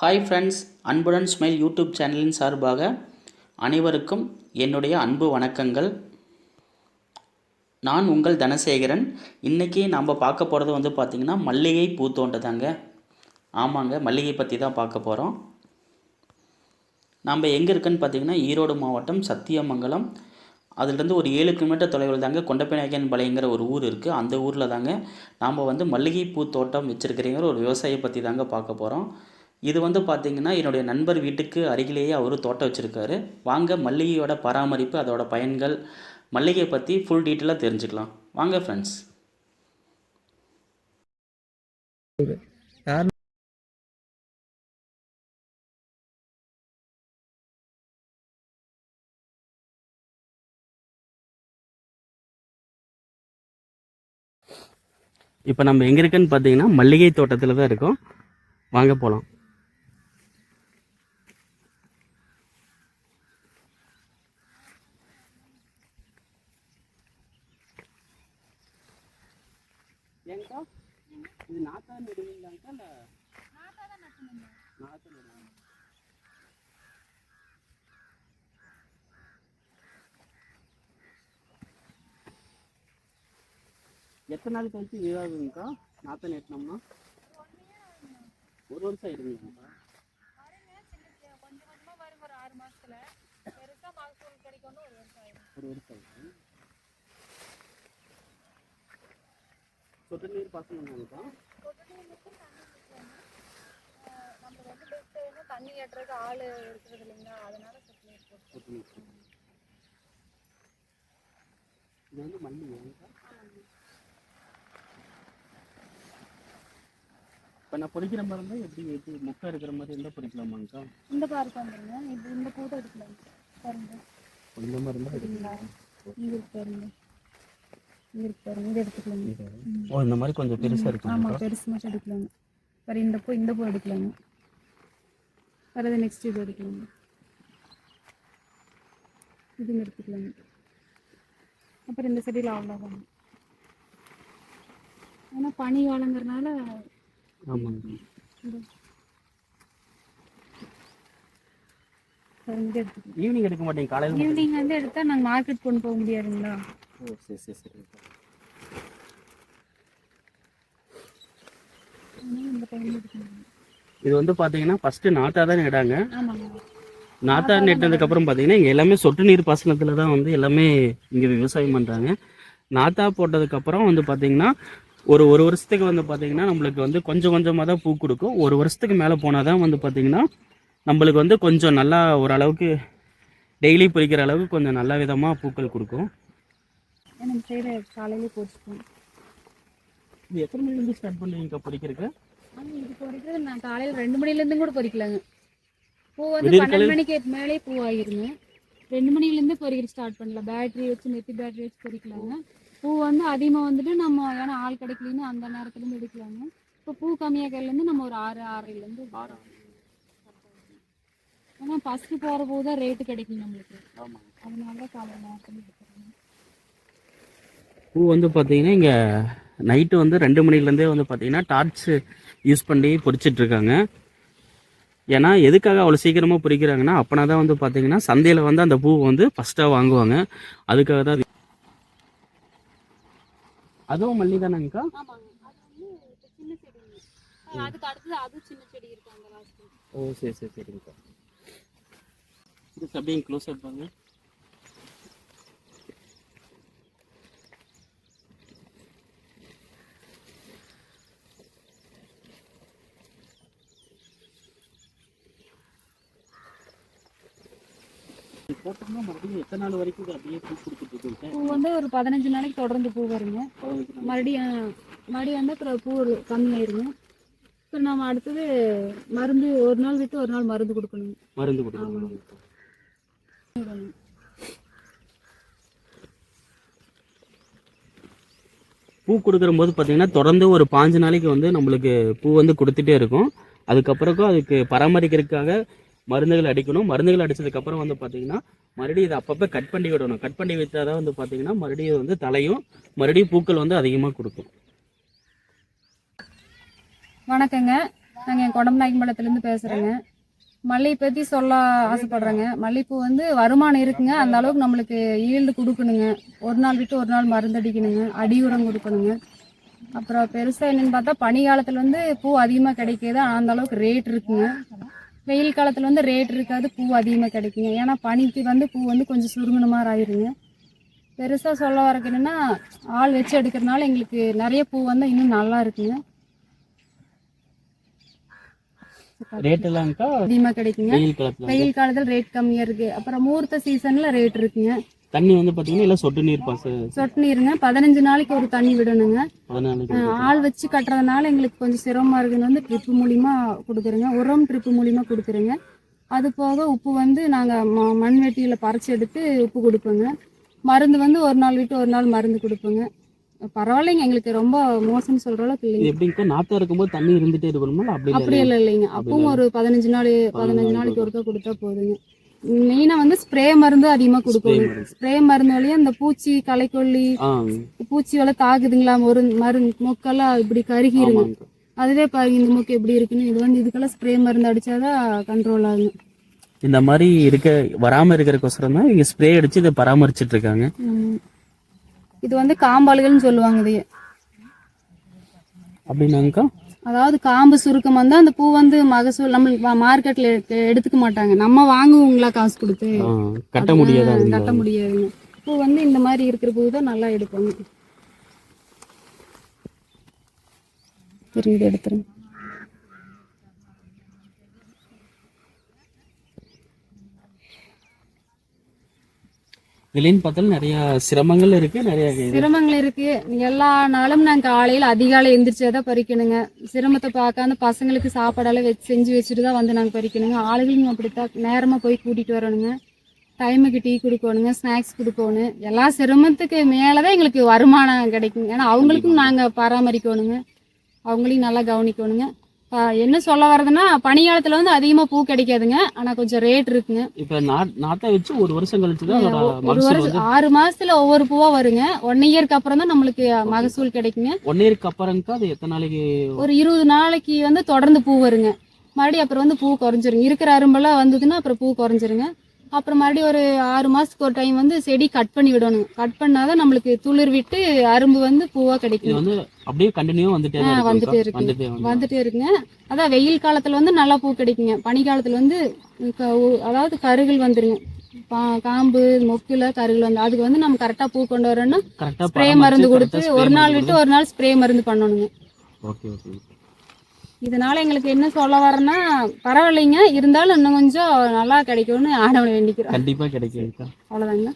Hi friends அன்புடன் smile YouTube சேனலின் சார்பாக அனைவருக்கும் என்னுடைய அன்பு வணக்கங்கள். நான் உங்கள் தனசேகரன். இன்றைக்கி நாம் பார்க்க போகிறது வந்து பார்த்திங்கன்னா மல்லிகை பூத்தோண்டதாங்க ஆமாங்க மல்லிகை பற்றி தான் பார்க்க போகிறோம் நம்ம எங்கே இருக்குன்னு பார்த்தீங்கன்னா ஈரோடு மாவட்டம் சத்தியமங்கலம். அதுலேருந்து ஒரு ஏழு கிலோமீட்டர் தொலைவில் தாங்க கொண்டப்பநாயக்கன் பாளையங்கிற ஒரு ஊர் இருக்குது அந்த ஊரில் தாங்க நாம் வந்து மல்லிகைப்பூ தோட்டம் வச்சுருக்கிறீங்கிற ஒரு விவசாயியை பற்றி தாங்க பார்க்க போகிறோம் இது வந்து பார்த்திங்கன்னா என்னுடைய நண்பர் வீட்டுக்கு அருகிலேயே அவர் தோட்டம் வச்சுருக்காரு. வாங்க மல்லிகையோட பராமரிப்பு அதோட பயன்கள் மல்லிகை பற்றி ஃபுல் டீட்டெயிலாக தெரிஞ்சுக்கலாம். வாங்க ஃப்ரெண்ட்ஸ் இப்போ நம்ம எங்கே இருக்குன்னு பார்த்தீங்கன்னா மல்லிகை தோட்டத்தில் தான் இருக்கோம். வாங்க போகலாம் நடுவீங்களாங்கக்கா இல்லை? நாற்று நடுவீங்க எத்தனை நாள் கழிச்சு இதாகுங்கக்கா நாற்று நட்டினோம்னா ஒரு வருஷம் ஆயிடுங்கக்கா ஒரு வருஷம் ஆயிடும் ஒரு வருஷம் ஆயிடும் சொட்டு நீர் பாசனங்கக்கா நம்ம வந்து பெஸ்ட் வந்து தண்ணி ஏற்றுறதுக்கு ஆள் இருக்கிறது இல்லைங்களா? அதனால சுற்றி போட்டு சொட்டு நீர் இது வந்து மல்லிகைங்கக்கா இப்போ நான் பொறிக்கிற மாதிரி இருந்தால் எப்படி எப்படி முக்கை இருக்கிற மாதிரி இருந்தால் பொறிக்கலாமாங்கக்கா இந்த பார்க்க வந்துருங்க. இது இந்த தான் எடுக்கலாம் பாருங்க. இந்த மாதிரி இருந்தால் இருக்கு பாருங்க. பாருங்க இது எடுத்துக்கலாங்க. ஓ இந்த மாதிரி கொஞ்சம் பெருசாக ஆமா இருக்குங்கக்கா பெருசு மட்டும் எடுக்கலாங்க. பாரு இந்த பூ இந்த பூ எடுக்கலாங்க. வரது நெக்ஸ்ட் இது எடுக்கலாங்க. இதுங்க எடுத்துக்கலாங்க. அப்புறம் இந்த செடியில் அவ்வளோதாங்க ஏன்னா பனி காலங்கிறனால ஆமாங்க. ஈவினிங் எடுக்க மாட்டீங்க காலையில் ஈவினிங் வந்து எடுத்தா நாங்கள் மார்க்கெட் கொண்டு போக முடியாதுங்களா? ஓ சரி சரி இது வந்து பார்த்தீங்கன்னா ஃபஸ்ட்டு நாத்தா தான் நடாங்க நாத்தா நட்டதுக்கப்புறம் பார்த்தீங்கன்னா இங்கே எல்லாமே சொட்டு நீர் பாசனத்தில் தான் வந்து எல்லாமே இங்கே விவசாயம் பண்ணுறாங்க நாத்தா போட்டதுக்கப்புறம் வந்து பார்த்தீங்கன்னா ஒரு ஒரு வருஷத்துக்கு வந்து பார்த்தீங்கன்னா நம்மளுக்கு வந்து கொஞ்சம் கொஞ்சமாக தான் பூ கொடுக்கும். ஒரு வருஷத்துக்கு மேலே போனால் தான் வந்து பார்த்தீங்கன்னா நம்மளுக்கு வந்து கொஞ்சம் நல்லா ஓரளவுக்கு டெய்லி பொறிக்கிற அளவுக்கு கொஞ்சம் நல்ல விதமாக பூக்கள் கொடுக்கும். ஏன்னா நம்ம சைடு காலையிலே போட்டுப்போம் இது எத்தனை மணிலேருந்து ஸ்டார்ட் பண்ணுவீங்க பொறிக்கிறதுக்கு? ஆனா இது பறிக்கிறது நான் காலையில் ரெண்டு மணிலேருந்து கூட பறிக்கலாங்க. பூ வந்து பன்னெண்டு மணிக்கு மேலே பூ ஆகிருங்க. ரெண்டு மணிலேருந்து பறிக்கிற ஸ்டார்ட் பண்ணலாம். பேட்டரி வச்சு நெத்தி பேட்டரி வச்சு பறிக்கலாங்க. பூ வந்து அதிகமாக வந்துட்டு நம்ம ஏன்னா ஆள் கிடைக்கலன்னு அந்த நேரத்துலேருந்து எடுக்கலாங்க. இப்போ பூ கம்மியாக்கிறதுலேருந்து நம்ம ஒரு ஆறு ஆறரைலேருந்து ஏன்னா ஃபஸ்ட்டு போகிற பூ தான் ரேட்டு கிடைக்கும் நம்மளுக்கு. அதனால தான் காலையில் நேரத்தில் பூ வந்து பார்த்தீங்கன்னா இங்கே நைட்டு வந்து ரெண்டு மணிலேருந்தே வந்து பார்த்தீங்கன்னா டார்ச் யூஸ் பண்ணி பொறிச்சிட்டு இருக்காங்க ஏன்னா எதுக்காக அவ்வளோ சீக்கிரமாக பொறிக்கிறாங்கன்னா அப்போனா தான் வந்து பார்த்தீங்கன்னா சந்தையில் வந்து அந்த பூ வந்து ஃபஸ்ட்டாக வாங்குவாங்க. அதுக்காக தான் அது- அதுவும் மல்லி தானேங்கக்கா ஓ சரி சரி சரிங்கக்கா. அப்படியே க்ளோஸ் பாருங்க. போட்டோம்னா மறுபடியும் எத்தனை நாள் வரைக்கும் இது அப்படியே பூ கொடுத்துட்டு இருக்குங்க பூ வந்து ஒரு பதினஞ்சு நாளைக்கு தொடர்ந்து பூ வருங்க. மறுபடியும் மறுபடியும் வந்து அப்புறம் பூ கம்மியாயிருங்க அப்புறம் நம்ம அடுத்தது மருந்து ஒரு நாள் விட்டு ஒரு நாள் மருந்து கொடுக்கணும். மருந்து கொடுக்கணும். பூ கொடுக்குற போது பார்த்தீங்கன்னா தொடர்ந்து ஒரு பாஞ்சு நாளைக்கு வந்து நம்மளுக்கு பூ வந்து கொடுத்துட்டே இருக்கும். அதுக்கப்புறம் அதுக்கு பராமரிக்கிறதுக்காக மருந்துகள் அடிக்கணும். மருந்துகள் அடித்ததுக்கப்புறம் வந்து பார்த்தீங்கன்னா மறுபடியும் இதை அப்பப்போ கட் பண்ணி விடணும். கட் பண்ணி விட்டால் தான் வந்து பார்த்தீங்கன்னா மறுபடியும் வந்து தலையும் மறுபடியும் பூக்கள் வந்து அதிகமாக கொடுக்கும். வணக்கங்க. நாங்கள் என் கொடம்நாயக்கம்பாளையத்துலேருந்து பேசுகிறேங்க மல்லிகை பற்றி சொல்ல ஆசைப்படுறேங்க. மல்லிகைப்பூ வந்து வருமானம் இருக்குங்க. அந்த அளவுக்கு நம்மளுக்கு ஈல்டு கொடுக்கணுங்க. ஒரு நாள் விட்டு ஒரு நாள் மருந்தடிக்கணுங்க அடி உரம் கொடுக்கணுங்க. அப்புறம் பெருசாக என்னென்னு பார்த்தா பனி காலத்தில் வந்து பூ அதிகமாக கிடைக்கிது. அந்த அளவுக்கு ரேட் இருக்குங்க. வெயில் காலத்தில் வந்து ரேட் இருக்காது பூ அதிகமாக கிடைக்குங்க. ஏன்னா பனிக்கு வந்து பூ வந்து கொஞ்சம் சுருங்கின மாதிரி ஆயிருங்க பெருசாக சொல்ல வரக்கு என்னன்னா ஆள் வச்சு எடுக்கிறதுனால எங்களுக்கு நிறைய பூ வந்து இன்னும் நல்லா இருக்குங்க. ரேட் எல்லாம்க்கா அதிகமாக கிடைக்குங்க. வெயில் காலத்துல வெயில் காலத்தில் ரேட் கம்மியாக இருக்குது அப்புறம் முகூர்த்த சீசனில் ரேட் இருக்குங்க. தண்ணி வந்து பாத்தீங்கன்னா சொட்டு நீர் பாச சொட்டு நீருங்க. பதினஞ்சு நாளைக்கு ஒரு தண்ணி விடணுங்க. ஆள் வச்சு கட்டுறதுனால எங்களுக்கு கொஞ்சம் சிரமமாக இருக்குன்னு வந்து ட்ரிப்பு மூலிமா கொடுக்குறேங்க. உரம் ட்ரிப்பு மூலிமா கொடுக்குறேங்க. அது போக உப்பு வந்து நாங்கள் ம மண்வெட்டியில் பறிச்சு எடுத்து உப்பு கொடுப்போங்க. மருந்து வந்து ஒரு நாள் விட்டு ஒரு நாள் மருந்து கொடுப்போங்க. பரவாயில்லைங்க எங்களுக்கு ரொம்ப மோசம்னு சொல்கிற அளவுக்கு இல்லைங்க. எப்படிங்கக்கா நாத்தா இருக்கும்போது தண்ணி இருந்துட்டே இருக்கணுமா அப்படி அப்படி இல்லை இல்லைங்க. அப்பவும் ஒரு பதினஞ்சு நாள் பதினஞ்சு நாளைக்கு ஒருக்கா கொடுத்தா போதுங்க. மெயினாக வந்து ஸ்ப்ரே மருந்து அதிகமாக கொடுக்கணும் ஸ்ப்ரே மருந்து. வழியாக இந்த பூச்சி களைக்கொல்லி பூச்சி வேலை தாக்குதுங்களா ஒரு மருந்து மூக்கெல்லாம் இப்படி கருகிருங்க. அதுவே பாருங்க இந்த மூக்கு எப்படி இருக்குன்னு. இது வந்து இதுக்கெல்லாம் ஸ்ப்ரே மருந்து அடிச்சாதான் கண்ட்ரோல் ஆகும். இந்த மாதிரி இருக்க வராம இருக்கிறதுக்கோசரம் தான் இங்க ஸ்ப்ரே அடிச்சு இதை பராமரிச்சிட்டு இருக்காங்க. இது வந்து காம்பாளுகள்னு சொல்லுவாங்க இதையே. அப்படின்னாங்கக்கா? அதாவது காம்பு சுருக்கம் வந்தா அந்த பூ வந்து மகசூல் நம்ம மார்க்கெட்ல எடுத்துக்க மாட்டாங்க. நம்ம வாங்குவோங்களா காசு கொடுத்து. கட்ட முடியாதா கட்ட முடியாதுங்க. பூ வந்து இந்த மாதிரி இருக்கிற பூ தான் நல்லா எடுப்பாங்க. திரும்பி எடுத்துருங்க. இதுலன்னு பார்த்தாலும் நிறைய சிரமங்கள் இருக்கு நிறைய சிரமங்கள் இருக்கு. எல்லா நாளும் நான் காலையில அதிகாலை எந்திரிச்சாதான் பறிக்கணுங்க. சிரமத்தை பார்க்காம பசங்களுக்கு சாப்பாடெல்லாம் வச்சு செஞ்சு வச்சுட்டு தான் வந்து நாங்கள் பறிக்கணுங்க. ஆளுகளும் அப்படித்தான் நேரமாக போய் கூட்டிட்டு வரணுங்க. டைமுக்கு டீ கொடுக்கணுங்க ஸ்நாக்ஸ் கொடுக்கணும். எல்லா சிரமத்துக்கு மேலே தான் எங்களுக்கு வருமானம் கிடைக்குங்க. ஏன்னா அவங்களுக்கும் நாங்கள் பராமரிக்கணுங்க. அவங்களையும் நல்லா கவனிக்கணுங்க. என்ன சொல்ல வர்றதுன்னா பனிக்காலத்தில் வந்து அதிகமாக பூ கிடைக்காதுங்க. ஆனால் கொஞ்சம் ரேட் இருக்குங்க. இப்ப நா- நாத்தா வச்சு ஒரு வருஷம் கழிச்சு ஒரு வருஷம் ஆறு மாசத்துல ஒவ்வொரு பூவா வருங்க. ஒன் இயர்க்கு அப்புறம் தான் நம்மளுக்கு மகசூல் கிடைக்குங்க. ஒன் இயருக்கு அப்புறம்க்கா அது எத்தனை நாளைக்கு ஒரு இருபது நாளைக்கு வந்து தொடர்ந்து பூ வருங்க. மறுபடியும் அப்புறம் வந்து பூ குறைஞ்சிருங்க. இருக்கிற அரும்பெல்லாம் வந்ததுன்னா அப்புறம் பூ குறைஞ்சிருங்க. அப்புறம் மறுபடியும் ஒரு ஆறு மாசத்துக்கு ஒரு டைம் வந்து செடி கட் பண்ணி விடணும். கட் பண்ணாதான் நம்மளுக்கு துளிர் விட்டு அரும்பு வந்து பூவா இது கிடைக்கும் வந்து அப்படியே கண்டினியூ வந்துட்டே. வந்துட்டே இருக்குங்க. வந்துட்டே வந்து வந்துட்டே இருக்குங்க. அதான் வெயில் காலத்துல வந்து நல்லா பூ கிடைக்குங்க. பனி காலத்துல வந்து அதாவது கருகள் வந்துருங்க. காம்பு மொக்குல கருகள் வந்து அதுக்கு வந்து நம்ம கரெக்டா பூ கொண்டு கரெக்டா ஸ்ப்ரே மருந்து கொடுத்து ஒரு நாள் விட்டு ஒரு நாள் ஸ்ப்ரே மருந்து பண்ணணுங்க. ஓகே ஓகே இதனால எங்களுக்கு என்ன சொல்ல வரேன்னா பரவாயில்லைங்க. இருந்தாலும் இன்னும் கொஞ்சம் நல்லா கிடைக்கும்னு ஆடவனை வேண்டிக்கிறோம். கண்டிப்பா கிடைக்கும்க்கா அவ்வளோதாங்க